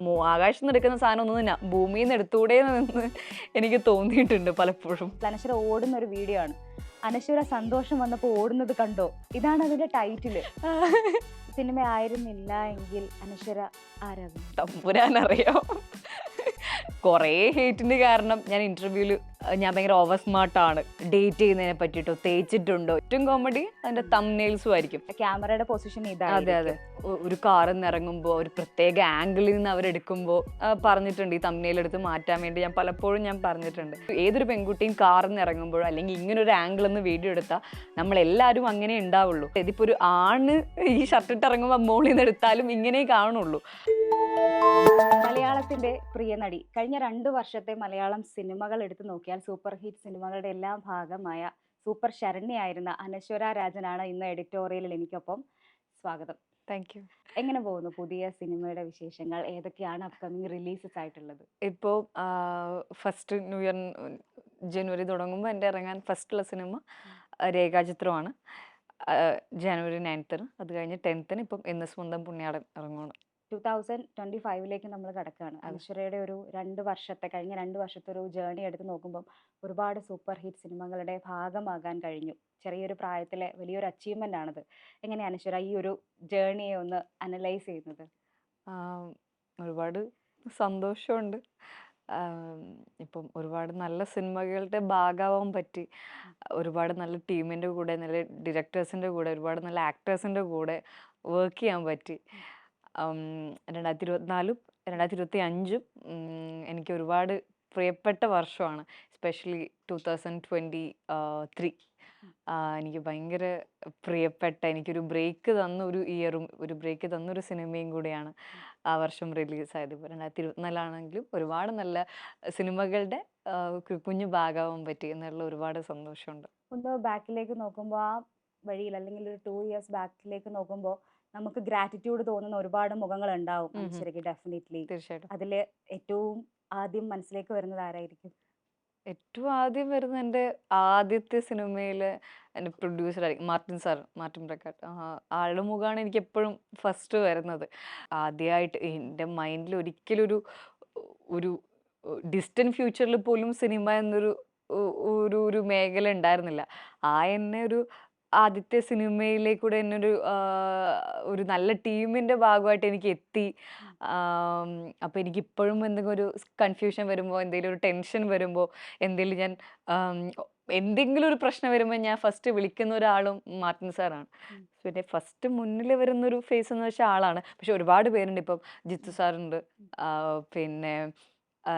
മോ- ആകാശത്ത് നിന്ന് എടുക്കുന്ന സാധനം ഒന്നും തന്നെ ഭൂമിയിൽ നിന്ന് എടുത്തുകൂടെ എന്ന് എനിക്ക് തോന്നിയിട്ടുണ്ട് പലപ്പോഴും. അനശ്വര ഓടുന്ന ഒരു വീഡിയോ ആണ്. അനശ്വര സന്തോഷം വന്നപ്പോൾ ഓടുന്നത് കണ്ടോ? ഇതാണ് അതിന്റെ ടൈറ്റിൽ സിനിമ ആയിരുന്നില്ല എങ്കിൽ അനശ്വര ആരാകും? തമ്പുരാനറിയാം? കുറേ ഹേറ്റിന്റെ കാരണം ഞാൻ ഇന്റർവ്യൂവിൽ ഞാൻ ഭയങ്കര ഓവർ സ്മാർട്ടാണ് ഡേറ്റ് ചെയ്യുന്നതിനെ പറ്റിയിട്ടോ തേച്ചിട്ടുണ്ടോ? ഏറ്റവും കോമഡി അതിന്റെ തംനെയിൽസും ആയിരിക്കും. ക്യാമറയുടെ പൊസിഷൻ ഇതാണ് അതെ അതെ. ഒരു കാറിൽ നിന്ന് ഇറങ്ങുമ്പോൾ ഒരു പ്രത്യേക ആംഗിളിൽ നിന്ന് അവരെടുക്കുമ്പോൾ പറഞ്ഞിട്ടുണ്ട്. ഈ എടുത്ത് മാറ്റാൻ വേണ്ടി ഞാൻ പലപ്പോഴും ഞാൻ പറഞ്ഞിട്ടുണ്ട്. ഏതൊരു പെൺകുട്ടിയും കാറിൽ നിന്ന് ഇറങ്ങുമ്പോഴോ അല്ലെങ്കിൽ ഇങ്ങനെ ഒരു ആംഗിൾ നിന്ന് വീഡിയോ എടുത്താൽ നമ്മളെല്ലാവരും അങ്ങനെ ഉണ്ടാവുള്ളൂ. ഇതിപ്പോൾ ഒരു ആണ് ഈ ഷർട്ടിട്ട് ഇറങ്ങുമ്പോൾ മോളിൽ നിന്ന് എടുത്താലും ഇങ്ങനെ കാണുള്ളൂ. മലയാളത്തിന്റെ പ്രിയ നടി. കഴിഞ്ഞ രണ്ടു വർഷത്തെ മലയാളം സിനിമകൾ എടുത്തു നോക്കിയാൽ സൂപ്പർ ഹിറ്റ് സിനിമകളുടെ എല്ലാം ഭാഗമായ സൂപ്പർ ശരണ്യായിരുന്ന അനശ്വര രാജനാണ് ഇന്ന് എഡിറ്റോറിയലിൽ എനിക്കൊപ്പം. സ്വാഗതം. താങ്ക് യു എങ്ങനെ പോകുന്നു പുതിയ സിനിമയുടെ വിശേഷങ്ങൾ? ഏതൊക്കെയാണ് അപ്കമിങ് റിലീസസ് ആയിട്ടുള്ളത്? ഇപ്പോൾ ഫസ്റ്റ് ന്യൂ ഇയർ ജനുവരി തുടങ്ങുമ്പോൾ എന്റെ ഇറങ്ങാൻ ഫസ്റ്റുള്ള സിനിമ രേഖാചിത്രമാണ്. ജനുവരി നയൻത്തിന് അത് കഴിഞ്ഞ് ടെൻത്തിന് ഇപ്പം എന്ന് സ്വന്തം പുണ്യാടൻ ഇറങ്ങുകയാണ് ടൂ തൗസൻഡ് ട്വന്റി ഫൈവിലേക്ക് നമ്മൾ കിടക്കുകയാണ് അനശ്വരയുടെ ഒരു രണ്ട് വർഷത്തെ കഴിഞ്ഞ രണ്ട് വർഷത്തെ ഒരു ജേണി എടുത്ത് നോക്കുമ്പോൾ ഒരുപാട് സൂപ്പർ ഹിറ്റ് സിനിമകളുടെ ഭാഗമാകാൻ കഴിഞ്ഞു. ചെറിയൊരു പ്രായത്തിലെ വലിയൊരു അച്ചീവ്മെന്റ് ആണത്. എങ്ങനെയാണ് അനശ്വര ഈ ഒരു ജേണിയെ ഒന്ന് അനലൈസ് ചെയ്യുന്നത്? ഒരുപാട് സന്തോഷമുണ്ട്. ഇപ്പം ഒരുപാട് നല്ല സിനിമകളുടെ ഭാഗമാവാൻ പറ്റി. ഒരുപാട് നല്ല ടീമിന്റെ കൂടെ നല്ല ഡിറക്ടേഴ്സിന്റെ കൂടെ ഒരുപാട് നല്ല ആക്ടേഴ്സിന്റെ കൂടെ വർക്ക് ചെയ്യാൻ പറ്റി. രണ്ടായിരത്തി ഇരുപത്തിനാലും രണ്ടായിരത്തി ഇരുപത്തി അഞ്ചും എനിക്ക് ഒരുപാട് പ്രിയപ്പെട്ട വർഷമാണ്. Especially two thousand twenty three എനിക്ക് ഭയങ്കര പ്രിയപ്പെട്ട എനിക്കൊരു ബ്രേക്ക് തന്ന ഒരു ഇയറും ഒരു ബ്രേക്ക് തന്നൊരു സിനിമയും കൂടിയാണ് ആ വർഷം റിലീസായത് ഇപ്പോൾ രണ്ടായിരത്തി ഇരുപത്തിനാലാണെങ്കിലും ഒരുപാട് നല്ല സിനിമകളുടെ കുഞ്ഞു ഭാഗമാവാൻ പറ്റി എന്നുള്ള ഒരുപാട് സന്തോഷമുണ്ട്. ഒന്ന് ബാക്കിലേക്ക് നോക്കുമ്പോൾ ആ വഴിയിൽ അല്ലെങ്കിൽ ഒരു ടു ഇയേഴ്സ് ബാക്കിലേക്ക് നോക്കുമ്പോൾ നമുക്ക് ഗ്രാറ്റിറ്റ്യൂഡ് തോന്നുന്ന ഒരുപാട് മുഖങ്ങൾ ഉണ്ടാവും. അനശ്വരയ്ക്ക് ഡെഫിനറ്റ്ലി തീർച്ചയായിട്ടും. അതിൽ ഏറ്റവും ആദ്യം മനസ്സിലേക്ക് വരുന്നത് ആരായിരിക്കും? ഏറ്റവും ആദ്യം വരുന്ന എന്റെ ആദ്യത്തെ സിനിമയിലെ എന്റെ പ്രൊഡ്യൂസർ ആയിരിക്കും. മാർട്ടിൻ സാർ മാർട്ടിൻ പ്രക്കാട്ട് ആളുടെ മുഖമാണ് എനിക്ക് എപ്പോഴും ഫസ്റ്റ് വരുന്നത്. ആദ്യമായിട്ട് എന്റെ മൈൻഡിൽ ഒരിക്കലും ഒരു ഒരു ഡിസ്റ്റന്റ് ഫ്യൂച്ചറിൽ പോലും സിനിമ എന്നൊരു ഒരു ഒരു മേഖല ഉണ്ടായിരുന്നില്ല. ആ എന്നെ ഒരു ആദ്യത്തെ സിനിമയിലേക്കൂടെ എന്നെ ഒരു ഒരു നല്ല ടീമിന്റെ ഭാഗമായിട്ട് എനിക്ക് എത്തി. അപ്പോൾ എനിക്കിപ്പോഴും എന്തെങ്കിലും ഒരു കൺഫ്യൂഷൻ വരുമ്പോൾ എന്തെങ്കിലും ഒരു ടെൻഷൻ വരുമ്പോൾ എന്തെങ്കിലും ഞാൻ എന്തെങ്കിലും ഒരു പ്രശ്നം വരുമ്പോൾ ഞാൻ ഫസ്റ്റ് വിളിക്കുന്ന ഒരാളും മാർട്ടിൻ സാറാണ്. പിന്നെ ഫസ്റ്റ് മുന്നിൽ വരുന്നൊരു ഫേസ് എന്ന് വെച്ചാൽ ആളാണ്. പക്ഷെ ഒരുപാട് പേരുണ്ട് ഇപ്പം. ജിത്തു സാറുണ്ട്. പിന്നെ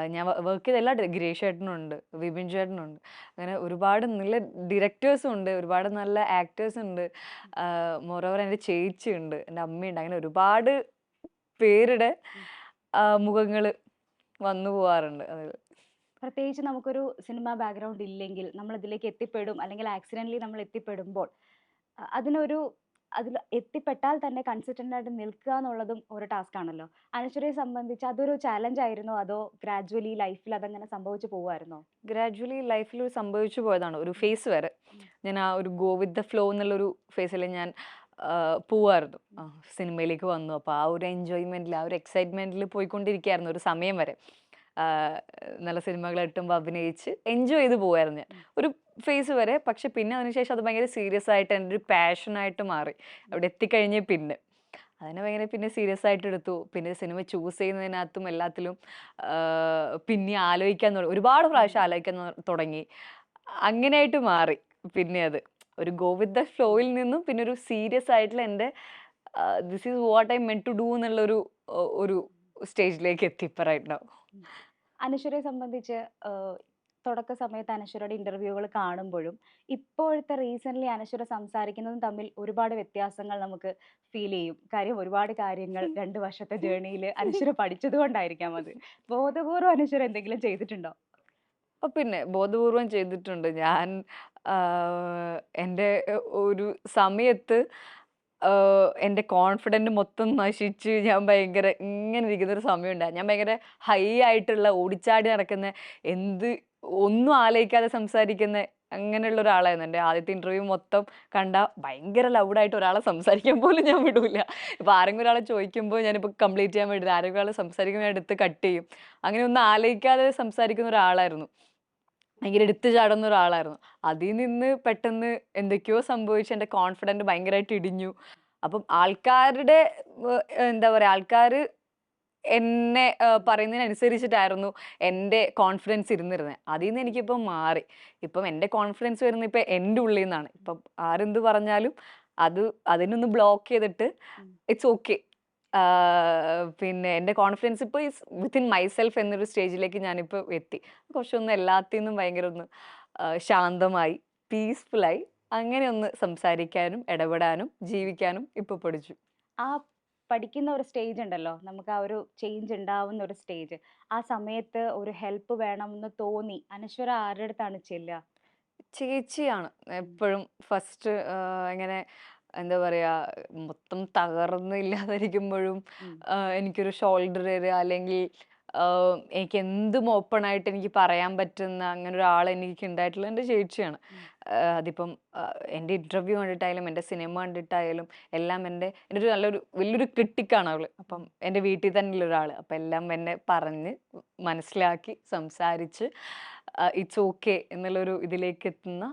ഞാൻ വർക്ക് ചെയ്ത എല്ലാ ഗിരീഷ് ചേട്ടനുണ്ട് വിപിൻ ചേട്ടനുണ്ട്. അങ്ങനെ ഒരുപാട് നല്ല ഡിറക്ടേഴ്സും ഉണ്ട് ഒരുപാട് നല്ല ആക്ടേഴ്സ് ഉണ്ട്. മോറോവർ എന്റെ ചേച്ചി ഉണ്ട് എന്റെ അമ്മയുണ്ട് അങ്ങനെ ഒരുപാട് പേരുടെ മുഖങ്ങൾ വന്നു പോവാറുണ്ട് അതിൽ. പ്രത്യേകിച്ച് നമുക്കൊരു സിനിമ ബാക്ക്ഗ്രൗണ്ട് ഇല്ലെങ്കിൽ നമ്മൾ ഇതിലേക്ക് എത്തിപ്പെടും അല്ലെങ്കിൽ ആക്സിഡന്റലി നമ്മൾ എത്തിപ്പെടുമ്പോൾ അ- അതിനൊരു അതിൽ എത്തിപ്പെട്ടാൽ തന്നെ കൺസിസ്റ്റന്റ് ആയിട്ട് നിൽക്കുക എന്നുള്ളതും ഒരു ടാസ്ക് ആണല്ലോ. അനശ്വരയെ സംബന്ധിച്ച് അതൊരു ചാലഞ്ച് ആയിരുന്നോ? അതോ ഗ്രാജുവലി ലൈഫിൽ അതങ്ങനെ സംഭവിച്ചു പോവായിരുന്നോ ഗ്രാജുവലി ലൈഫിൽ ഒരു സംഭവിച്ചു പോയതാണ്. ഒരു ഫേസ് വരെ. ഞാൻ ആ ഒരു ഗോ വിത്ത് ദ ഫ്ലോ എന്നുള്ളൊരു ഫേസിൽ ഞാൻ പോവായിരുന്നു. സിനിമയിലേക്ക് വന്നു. അപ്പോൾ ആ ഒരു എൻജോയ്മെന്റിൽ ആ ഒരു എക്സൈറ്റ്മെന്റിൽ പോയിക്കൊണ്ടിരിക്കുകയായിരുന്നു ഒരു സമയം വരെ. നല്ല സിനിമകൾ എട്ടുമ്പോൾ അഭിനയിച്ച് എൻജോയ് ചെയ്ത് പോവായിരുന്നു ഞാൻ. ഒരു ഫേസ് വരെ പക്ഷെ പിന്നെ അതിനുശേഷം അത് ഭയങ്കര സീരിയസ് ആയിട്ട് എന്റെ ഒരു പാഷനായിട്ട് മാറി. അവിടെ എത്തിക്കഴിഞ്ഞ് പിന്നെ. അതിനെ ഭയങ്കര പിന്നെ സീരിയസ് ആയിട്ട് എടുത്തു. പിന്നെ സിനിമ ചൂസ് ചെയ്യുന്നതിനകത്തും എല്ലാത്തിലും പിന്നെ ആലോചിക്കാൻ തുടങ്ങി. ഒരുപാട് പ്രാവശ്യം ആലോചിക്കാൻ തുടങ്ങി. അങ്ങനെയായിട്ട് മാറി. പിന്നെ അത് ഒരു ഗോവിന്ദ വിത്ത് ദ ഫ്ലോയിൽ നിന്നും പിന്നെ ഒരു സീരിയസ് ആയിട്ടുള്ള എന്റെ this is what I meant to do എന്നുള്ളൊരു ഒരു സ്റ്റേജിലേക്ക് എത്തി ഇപ്പം റൈറ്റ് നൗ അനശ്വരയെ സംബന്ധിച്ച് തുടക്ക സമയത്ത് അനശ്വരയുടെ ഇന്റർവ്യൂകൾ കാണുമ്പോഴും ഇപ്പോഴത്തെ റീസെന്റ് അനശ്വര സംസാരിക്കുന്നതും തമ്മിൽ ഒരുപാട് വ്യത്യാസങ്ങൾ നമുക്ക് ഫീൽ ചെയ്യും. കാര്യം ഒരുപാട് കാര്യങ്ങൾ രണ്ട് വർഷത്തെ ജേണിയിൽ അനശ്വര പഠിച്ചത് കൊണ്ടായിരിക്കാം അത്. ബോധപൂർവം അനശ്വര എന്തെങ്കിലും ചെയ്തിട്ടുണ്ടോ? അപ്പം പിന്നെ ബോധപൂർവം ചെയ്തിട്ടുണ്ട്. ഞാൻ എന്റെ ഒരു സമയത്ത് എന്റെ കോൺഫിഡന്റ് മൊത്തം നശിച്ച് ഞാൻ ഭയങ്കര ഇങ്ങനെ ഇരിക്കുന്നൊരു സമയമുണ്ടായി ഞാൻ ഭയങ്കര ഹൈ ആയിട്ടുള്ള ഓടിച്ചാടി നടക്കുന്ന എന്ത് ഒന്നും ആലോചിക്കാതെ സംസാരിക്കുന്ന അങ്ങനെയുള്ള ഒരാളായിരുന്നു എന്റെ ആദ്യത്തെ ഇന്റർവ്യൂ മൊത്തം കണ്ട ഭയങ്കര ലൗഡായിട്ട് ഒരാളെ സംസാരിക്കാൻ പോലും ഞാൻ വിടൂല്ല. ഇപ്പോൾ ആരെങ്കിലും ഒരാളെ ചോദിക്കുമ്പോൾ ഞാനിപ്പോൾ കംപ്ലീറ്റ് ചെയ്യാൻ വേണ്ടി ആരെങ്കിലും ഒരാളെ സംസാരിക്കുമ്പോൾ ഞാൻ എടുത്ത് കട്ട് ചെയ്യും. അങ്ങനെ ഒന്നും ആലോചിക്കാതെ സംസാരിക്കുന്ന ഒരാളായിരുന്നു. ഭയങ്കര എടുത്തു ചാടുന്ന ഒരാളായിരുന്നു. അതിൽ നിന്ന് പെട്ടെന്ന് എന്തൊക്കെയോ സംഭവിച്ച്. എന്റെ കോൺഫിഡന്റ് ഭയങ്കരമായിട്ട് ഇടിഞ്ഞു. അപ്പം ആൾക്കാരുടെ എന്താ പറയുക ആൾക്കാർ എന്നെ പറയുന്നതിനനുസരിച്ചിട്ടായിരുന്നു എന്റെ കോൺഫിഡൻസ് ഇരുന്നിരുന്നത്. അതിൽ നിന്ന് എനിക്കിപ്പം മാറി. ഇപ്പം എന്റെ കോൺഫിഡൻസ് വരുന്നത് ഇപ്പം എന്റെ ഉള്ളിൽ നിന്നാണ്. ഇപ്പം ആരെന്ത് പറഞ്ഞാലും അത് അതിനൊന്ന് ബ്ലോക്ക് ചെയ്തിട്ട്. ഇറ്റ്സ് ഓക്കെ പിന്നെ എന്റെ കോൺഫിഡൻസ് ഇപ്പോൾ ഈസ് വിത്തിൻ മൈസെൽഫ് എന്നൊരു സ്റ്റേജിലേക്ക് ഞാനിപ്പോൾ എത്തി. കുറച്ചൊന്ന് എല്ലാത്തിൽ നിന്നും ഭയങ്കര ഒന്ന് ശാന്തമായി പീസ്ഫുള്ളായി അങ്ങനെ ഒന്ന് സംസാരിക്കാനും ഇടപെടാനും ജീവിക്കാനും ഇപ്പോൾ പഠിച്ചു. ആ പഠിക്കുന്ന ഒരു സ്റ്റേജ് ഉണ്ടല്ലോ. നമുക്ക് ആ ഒരു ചേഞ്ച് ഉണ്ടാവുന്ന ഒരു സ്റ്റേജ് ആ സമയത്ത് ഒരു ഹെൽപ്പ് വേണമെന്ന് തോന്നി. അനശ്വര ആരുടെ അടുത്താണ് ചെല്ലുക? ചേച്ചിയാണ്. എപ്പോഴും ഫസ്റ്റ് ഇങ്ങനെ എന്താ പറയാ മൊത്തം തകർന്ന് ഇല്ലാതിരിക്കുമ്പോഴും. എനിക്കൊരു ഷോൾഡർ തരിക അല്ലെങ്കിൽ എനിക്ക് എന്തും ഓപ്പൺ ആയിട്ട് എനിക്ക് പറയാൻ പറ്റുന്ന അങ്ങനെ ഒരാൾ എനിക്ക് ഉണ്ടായിട്ടുള്ള എന്റെ ചേച്ചിയാണ്. അതിപ്പം എന്റെ ഇന്റർവ്യൂ കണ്ടിട്ടായാലും എന്റെ സിനിമ കണ്ടിട്ടായാലും എല്ലാം എന്റെ എന്റെ ഒരു നല്ലൊരു വലിയൊരു ക്രിട്ടിക്കാണ് അവൾ. അപ്പം എന്റെ വീട്ടിൽ തന്നെ ഉള്ള ഒരാൾ അപ്പം എല്ലാം എന്നെ പറഞ്ഞ് മനസ്സിലാക്കി സംസാരിച്ച് ഇറ്റ്സ് ഓക്കെ എന്നുള്ളൊരു ഇതിലേക്ക് എത്തുന്ന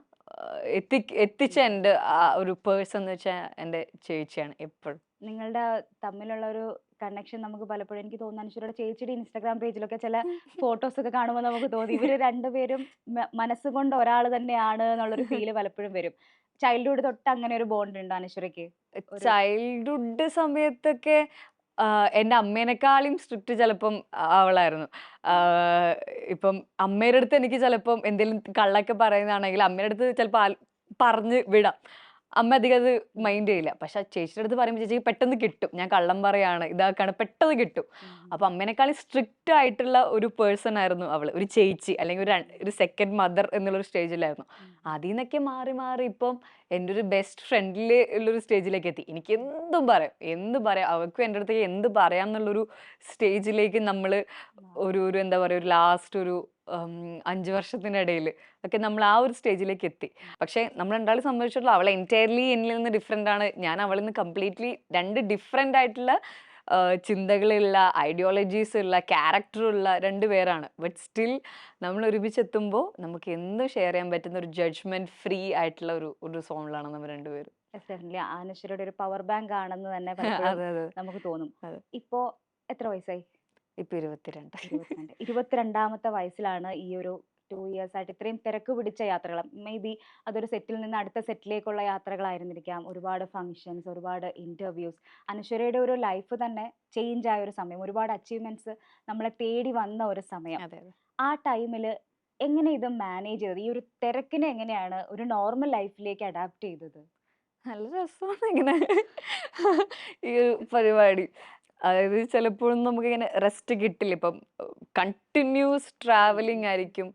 എത്തി എത്തിച്ച എന്റെ ആ ഒരു പേഴ്സൺ എന്ന് വെച്ചാൽ എന്റെ ചേച്ചിയാണ് എപ്പോഴും. നിങ്ങളുടെ തമ്മിലുള്ള ഒരു കണക്ഷൻ നമുക്ക് പലപ്പോഴും എനിക്ക് തോന്നുന്നു അനശ്വരയുടെ ചേച്ചിയുടെ ഇൻസ്റ്റാഗ്രാം പേജിലൊക്കെ ചില ഫോട്ടോസ് ഒക്കെ കാണുമ്പോൾ നമുക്ക് തോന്നി. ഇവർ രണ്ടുപേരും മനസ്സുകൊണ്ട് ഒരാൾ തന്നെയാണ് എന്നുള്ളൊരു ഫീൽ പലപ്പോഴും വരും. ചൈൽഡ്ഹുഡ് തൊട്ട് അങ്ങനെ ഒരു ബോണ്ട് ഉണ്ട് അനശ്വരയ്ക്ക് ചൈൽഡ്ഹുഡ് സമയത്തൊക്കെ എന്റെ അമ്മേനെക്കാളും സ്ട്രിക്റ്റ് ചിലപ്പം അവളായിരുന്നു. ഇപ്പം അമ്മയുടെ അടുത്ത് എനിക്ക് ചിലപ്പം എന്തെങ്കിലും കള്ളൊക്കെ പറയുന്നതാണെങ്കിൽ അമ്മയുടെ അടുത്ത് ചിലപ്പോൾ പറഞ്ഞ് വിടാം. അമ്മ അധികം അത് മൈൻഡ് ചെയ്യില്ല. പക്ഷെ ആ ചേച്ചിയുടെ അടുത്ത് പറയുമ്പോൾ ചേച്ചിക്ക് പെട്ടെന്ന് കിട്ടും. ഞാൻ കള്ളം പറയാണ്. ഇതാക്കാണ്. പെട്ടെന്ന് കിട്ടും. അപ്പൊ അമ്മേനേക്കാളും സ്ട്രിക്റ്റ് ആയിട്ടുള്ള ഒരു പേഴ്സൺ ആയിരുന്നു അവൾ. ഒരു ചേച്ചി അല്ലെങ്കിൽ ഒരു ഒരു സെക്കൻഡ് മദർ എന്നുള്ളൊരു സ്റ്റേജിലായിരുന്നു. അതിൽ നിന്നൊക്കെ മാറി മാറി ഇപ്പം എന്റെ ഒരു ബെസ്റ്റ് ഫ്രണ്ടിൽ ഉള്ളൊരു സ്റ്റേജിലേക്ക് എത്തി. എനിക്ക് എന്തും പറയാം. എന്ത് പറയാം. അവർക്കും എന്റെ അടുത്തേക്ക് എന്ത് പറയാം എന്നുള്ളൊരു സ്റ്റേജിലേക്ക് നമ്മൾ ഒരു ഒരു എന്താ പറയുക ഒരു ലാസ്റ്റ് ഒരു അഞ്ച് വർഷത്തിനിടയിൽ ഒക്കെ നമ്മൾ ആ ഒരു സ്റ്റേജിലേക്ക് എത്തി. പക്ഷേ നമ്മൾ രണ്ടാളും സംബന്ധിച്ചിട്ടുള്ള അവൾ എന്റയർലി എന്നിൽ നിന്ന് ഡിഫറെന്റ് ആണ്. ഞാൻ അവളിൽ നിന്ന് കംപ്ലീറ്റ്ലി രണ്ട് ഡിഫറെന്റ് ആയിട്ടുള്ള ചിന്തകളുള്ള ഐഡിയോളജീസ് ഉള്ള ക്യാരക്ടറുള്ള രണ്ട് പേരാണ്. ബട്ട് സ്റ്റിൽ നമ്മൾ ഒരുമിച്ചെത്തുമ്പോൾ നമുക്ക് എന്ത് ഷെയർ ചെയ്യാൻ പറ്റുന്ന ഒരു ജഡ്ജ്മെന്റ് ഫ്രീ ആയിട്ടുള്ള ഒരു ഒരു സോണിലാണ് നമ്മൾ രണ്ടുപേരും ഡെഫിനറ്റ്ലി അനശ്വരയുടെ ഒരു പവർ ബാങ്ക് ആണെന്ന് തന്നെ നമുക്ക് തോന്നും. ഇപ്പോൾ ഇപ്പോ എത്ര വയസ്സായി? ഇപ്പൊ ഇരുപത്തിരണ്ട്. ഇരുപത്തിരണ്ട്. ഇരുപത്തിരണ്ടാമത്തെ വയസ്സിലാണ് ഈ ഒരു ടു ഇയേഴ്സ് ആയിട്ട് ഇത്രയും തിരക്ക് പിടിച്ച യാത്രകൾ മേ ബി അതൊരു സെറ്റിൽ നിന്ന് അടുത്ത സെറ്റിലേക്കുള്ള യാത്രകളായിരുന്നിരിക്കാം. ഒരുപാട് ഫങ്ഷൻസ് ഒരുപാട് ഇന്റർവ്യൂസ് അനശ്വരയുടെ ഒരു ലൈഫ് തന്നെ ചേഞ്ച് ആയ ഒരു സമയം. ഒരുപാട് അച്ചീവ്മെന്റ്സ് നമ്മളെ തേടി വന്ന ഒരു സമയം. ആ ടൈമിൽ എങ്ങനെ ഇത് മാനേജ് ചെയ്തത്? ഈ ഒരു തിരക്കിനെ എങ്ങനെയാണ് ഒരു നോർമൽ ലൈഫിലേക്ക് അഡാപ്റ്റ് ചെയ്തത്? നല്ല രസമാണ് ഇങ്ങനെ ഈ ഒരു പരിപാടി. അതായത് ചിലപ്പോഴും നമുക്ക് ഇങ്ങനെ റെസ്റ്റ് കിട്ടില്ല. ഇപ്പം കണ്ടിന്യൂസ് ട്രാവലിംഗ് ആയിരിക്കും.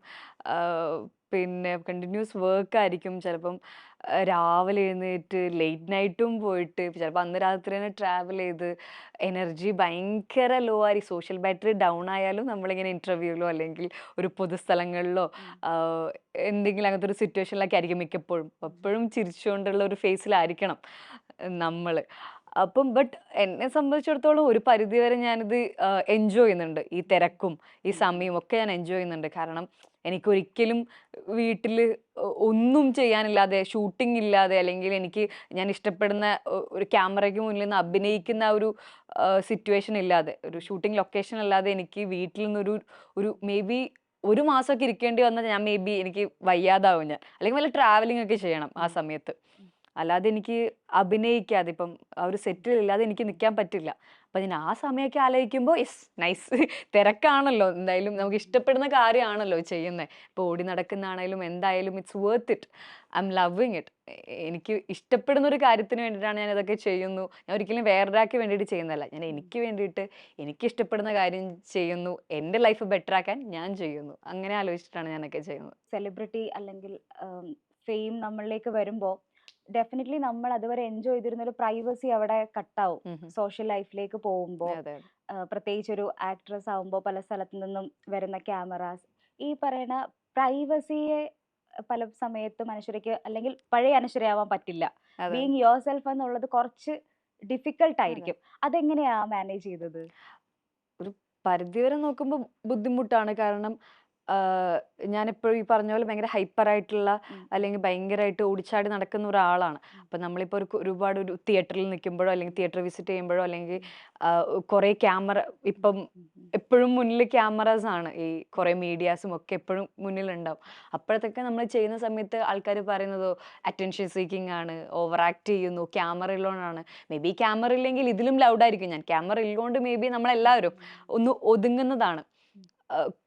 പിന്നെ കണ്ടിന്യൂസ് വർക്ക് ആയിരിക്കും. ചിലപ്പം രാവിലെ എഴുന്നേറ്റ് ലേറ്റ് നൈറ്റും പോയിട്ട് ചിലപ്പോൾ അന്ന് രാത്രി തന്നെ ട്രാവൽ ചെയ്ത് എനർജി ഭയങ്കര ലോ ആയി സോഷ്യൽ ബാറ്ററി ഡൗൺ ആയാലും നമ്മളിങ്ങനെ ഇന്റർവ്യൂവിലോ അല്ലെങ്കിൽ ഒരു പൊതുസ്ഥലങ്ങളിലോ എന്തെങ്കിലും അങ്ങനത്തെ ഒരു സിറ്റുവേഷനിലൊക്കെ ആയിരിക്കും മിക്കപ്പോഴും. എപ്പോഴും ചിരിച്ചുകൊണ്ടുള്ള ഒരു ഫേസിലായിരിക്കണം നമ്മൾ അപ്പം ബട്ട് എന്നെ സംബന്ധിച്ചിടത്തോളം ഒരു പരിധിവരെ ഞാനിത് എൻജോയ് ചെയ്യുന്നുണ്ട്. ഈ തിരക്കും ഈ സമയവും ഒക്കെ ഞാൻ എൻജോയ് ചെയ്യുന്നുണ്ട്. കാരണം എനിക്കൊരിക്കലും വീട്ടിൽ ഒന്നും ചെയ്യാനില്ലാതെ ഷൂട്ടിംഗ് ഇല്ലാതെ അല്ലെങ്കിൽ എനിക്ക് ഞാൻ ഇഷ്ടപ്പെടുന്ന ഒരു ക്യാമറയ്ക്ക് മുന്നിൽ നിന്ന് അഭിനയിക്കുന്ന ഒരു സിറ്റുവേഷൻ ഇല്ലാതെ ഒരു ഷൂട്ടിംഗ് ലൊക്കേഷൻ അല്ലാതെ എനിക്ക് വീട്ടിൽ നിന്നൊരു ഒരു മേ ബി ഒരു മാസമൊക്കെ ഇരിക്കേണ്ടി വന്നാൽ ഞാൻ മേ ബി എനിക്ക് വയ്യാതാവും ഞാൻ. അല്ലെങ്കിൽ വല്ല ട്രാവലിംഗ് ഒക്കെ ചെയ്യണം ആ സമയത്ത്. അല്ലാതെ എനിക്ക് അഭിനയിക്കാതെ ഇപ്പം ആ ഒരു സെറ്റിൽ ഇല്ലാതെ എനിക്ക് നിൽക്കാൻ പറ്റില്ല. അപ്പം ഞാൻ ആ സമയമൊക്കെ ആലോചിക്കുമ്പോൾ യെസ് നൈസ്. തിരക്കാണല്ലോ. എന്തായാലും നമുക്ക് ഇഷ്ടപ്പെടുന്ന കാര്യമാണല്ലോ ചെയ്യുന്നത് ഇപ്പോൾ ഓടി നടക്കുന്നതാണേലും എന്തായാലും it's worth it I'm loving it എനിക്ക് ഇഷ്ടപ്പെടുന്ന ഒരു കാര്യത്തിന് വേണ്ടിയിട്ടാണ് ഞാൻ ഇതൊക്കെ ചെയ്യുന്നു. ഞാൻ ഒരിക്കലും വേറൊരാൾക്ക് വേണ്ടിയിട്ട് ചെയ്യുന്നതല്ല. ഞാൻ എനിക്ക് വേണ്ടിയിട്ട് എനിക്ക് ഇഷ്ടപ്പെടുന്ന കാര്യം ചെയ്യുന്നു. എന്റെ ലൈഫ് ബെറ്റർ ആക്കാൻ ഞാൻ ചെയ്യുന്നു. അങ്ങനെ ആലോചിച്ചിട്ടാണ് ഞാനൊക്കെ ചെയ്യുന്നത്. സെലിബ്രിറ്റി അല്ലെങ്കിൽ ഫെയിം നമ്മളിലേക്ക് വരുമ്പോൾ ഡെഫിനറ്റ്ലി നമ്മൾ അതുവരെ എൻജോയ് ചെയ്തിരുന്ന ഒരു പ്രൈവസി അവിടെ കട്ടാവും. സോഷ്യൽ ലൈഫിലേക്ക് പോകുമ്പോൾ പ്രത്യേകിച്ച് ഒരു ആക്ട്രസ് ആവുമ്പോൾ പല സ്ഥലത്തു നിന്നും വരുന്ന ക്യാമറാസ് ഈ പറയുന്ന പ്രൈവസിയെ പല സമയത്ത് അനശ്വരയ്ക്ക് അല്ലെങ്കിൽ പഴയ അനശ്വരയാവാൻ പറ്റില്ല. ബീങ് യുവർ സെൽഫ് എന്നുള്ളത് കുറച്ച് ഡിഫിക്കൽട്ട് ആയിരിക്കും. അതെങ്ങനെയാ മാനേജ് ചെയ്തത്? ഒരു പരിധിവരെ നോക്കുമ്പോൾ ബുദ്ധിമുട്ടാണ്. കാരണം എപ്പോഴും ഈ പറഞ്ഞ പോലെ ഭയങ്കര ഹൈപ്പർ ആയിട്ടുള്ള അല്ലെങ്കിൽ ഭയങ്കരമായിട്ട് ഓടിച്ചാടി നടക്കുന്ന ഒരാളാണ്. അപ്പം നമ്മളിപ്പോൾ ഒരു ഒരുപാട് ഒരു തിയേറ്ററിൽ നിൽക്കുമ്പോഴോ അല്ലെങ്കിൽ തിയേറ്റർ വിസിറ്റ് ചെയ്യുമ്പോഴോ അല്ലെങ്കിൽ കുറേ ക്യാമറ ഇപ്പം എപ്പോഴും മുന്നിൽ ക്യാമറാസ് ആണ്. ഈ കുറേ മീഡിയാസും ഒക്കെ എപ്പോഴും മുന്നിലുണ്ടാവും. അപ്പോഴത്തൊക്കെ നമ്മൾ ചെയ്യുന്ന സമയത്ത് ആൾക്കാർ പറയുന്നതോ അറ്റൻഷൻ സീക്കിംഗ് ആണ് ഓവർ ആക്ട് ചെയ്യുന്നു ക്യാമറ ഉള്ളതുകൊണ്ടാണ് മേ ബി ക്യാമറ ഇല്ലെങ്കിൽ ഇതിലും ലൗഡായിരിക്കും ഞാൻ ക്യാമറ ഉള്ളതുകൊണ്ട് മേ ബി നമ്മളെല്ലാവരും ഒന്ന് ഒതുങ്ങുന്നതാണ്.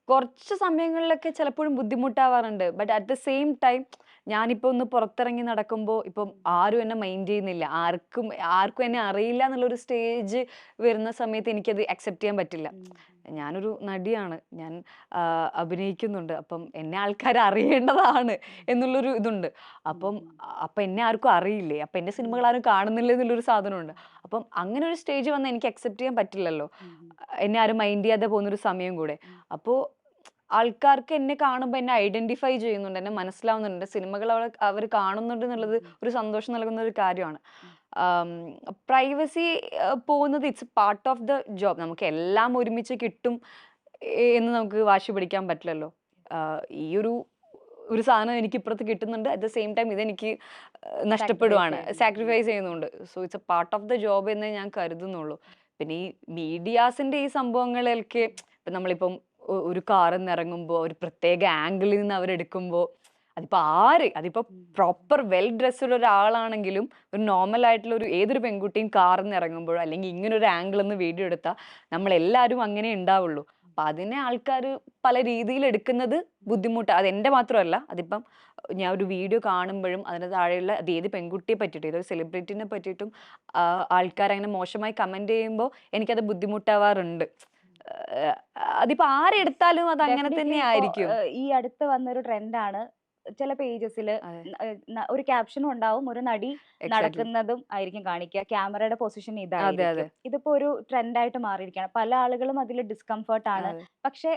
കുറച്ച് സമയങ്ങളിലൊക്കെ ചിലപ്പോഴും ബുദ്ധിമുട്ടാവാറുണ്ട്. But at the same time ഞാനിപ്പോൾ ഒന്ന് പുറത്തിറങ്ങി നടക്കുമ്പോൾ ഇപ്പം ആരും എന്നെ മൈൻഡ് ചെയ്യുന്നില്ല. ആർക്കും ആർക്കും എന്നെ അറിയില്ല എന്നുള്ളൊരു സ്റ്റേജ് വരുന്ന സമയത്ത് എനിക്കത് അക്സെപ്റ്റ് ചെയ്യാൻ പറ്റില്ല. ഞാനൊരു നടിയാണ്. ഞാൻ അഭിനയിക്കുന്നുണ്ട്. അപ്പം എന്നെ ആൾക്കാർ അറിയേണ്ടതാണ് എന്നുള്ളൊരു ഇതുണ്ട്. അപ്പം അപ്പം എന്നെ ആർക്കും അറിയില്ലേ? അപ്പം എന്റെ സിനിമകൾ ആരും കാണുന്നില്ല എന്നുള്ളൊരു സാധനമുണ്ട്. അപ്പം അങ്ങനെ ഒരു സ്റ്റേജ് വന്നാൽ എനിക്ക് അക്സെപ്റ്റ് ചെയ്യാൻ പറ്റില്ലല്ലോ. എന്നെ ആരും മൈൻഡ് ചെയ്യാതെ പോകുന്നൊരു സമയം കൂടെ. അപ്പോൾ ആൾക്കാർക്ക് എന്നെ കാണുമ്പോൾ എന്നെ ഐഡന്റിഫൈ ചെയ്യുന്നുണ്ട് എന്നെ മനസ്സിലാവുന്നുണ്ട്. സിനിമകൾ അവർ അവർ കാണുന്നുണ്ട് എന്നുള്ളത് ഒരു സന്തോഷം നൽകുന്ന ഒരു കാര്യമാണ്. പ്രൈവസി പോകുന്നത് it's part of the job നമുക്ക് എല്ലാം ഒരുമിച്ച് കിട്ടും എന്ന് നമുക്ക് വാശി പിടിക്കാൻ പറ്റില്ലല്ലോ. ഈ ഒരു ഒരു സാധനം എനിക്ക് ഇപ്പുറത്ത് കിട്ടുന്നുണ്ട്. അറ്റ് ദ സെയിം ടൈം ഇതെനിക്ക് നഷ്ടപ്പെടുവാണ്. സാക്രിഫൈസ് ചെയ്യുന്നുണ്ട്. So it's a part of the job എന്നേ ഞാൻ കരുതുന്നുള്ളൂ. പിന്നെ ഈ മീഡിയാസിന്റെ ഈ സംഭവങ്ങളിലൊക്കെ ഇപ്പം നമ്മളിപ്പം ഒരു കാറിൽ നിന്ന് ഇറങ്ങുമ്പോൾ ഒരു പ്രത്യേക ആംഗിളിൽ നിന്ന് അവരെടുക്കുമ്പോൾ അതിപ്പോൾ ആര്? അതിപ്പോൾ പ്രോപ്പർ വെൽ ഡ്രസ്ഡ് ഒരാളാണെങ്കിലും ഒരു നോർമൽ ആയിട്ടുള്ള ഒരു ഏതൊരു പെൺകുട്ടിയും കാറിൽ നിന്ന് ഇറങ്ങുമ്പോഴോ അല്ലെങ്കിൽ ഇങ്ങനെ ഒരു ആംഗിൾ ഒന്ന് വീഡിയോ എടുത്താൽ നമ്മളെല്ലാവരും അങ്ങനെ ഉണ്ടാവുള്ളൂ അപ്പം അതിനെ ആൾക്കാർ പല രീതിയിൽ എടുക്കുന്നത് ബുദ്ധിമുട്ട് അത് എന്റെ മാത്രമല്ല അതിപ്പം ഞാൻ ഒരു വീഡിയോ കാണുമ്പോഴും അതിന് താഴെയുള്ള അത് ഏത് പെൺകുട്ടിയെ പറ്റിയിട്ടും ഏതൊരു സെലിബ്രിറ്റിനെ പറ്റിയിട്ടും ആൾക്കാർ അങ്ങനെ മോശമായി കമന്റ് ചെയ്യുമ്പോൾ എനിക്കത് ബുദ്ധിമുട്ടാവാറുണ്ട്. ആഹ് അതിപ്പോൾ ആരെടുത്താലും അത് അങ്ങനെ തന്നെ ആയിരിക്കും. ഈ അടുത്ത് വന്നൊരു ട്രെൻഡാണ്. ചില പേജസിൽ ഒരു ക്യാപ്ഷനും ഉണ്ടാവും ഒരു നടി നടക്കുന്നതും ആയിരിക്കും കാണിക്കുക. ക്യാമറയുടെ പൊസിഷൻ ഇതായിരിക്കും. ഇതിപ്പോ ഒരു ട്രെൻഡായിട്ട് മാറിയിരിക്കുകയാണ്. പല ആളുകളും അതിൽ ഡിസ്കംഫർട്ട് ആണ്. പക്ഷെ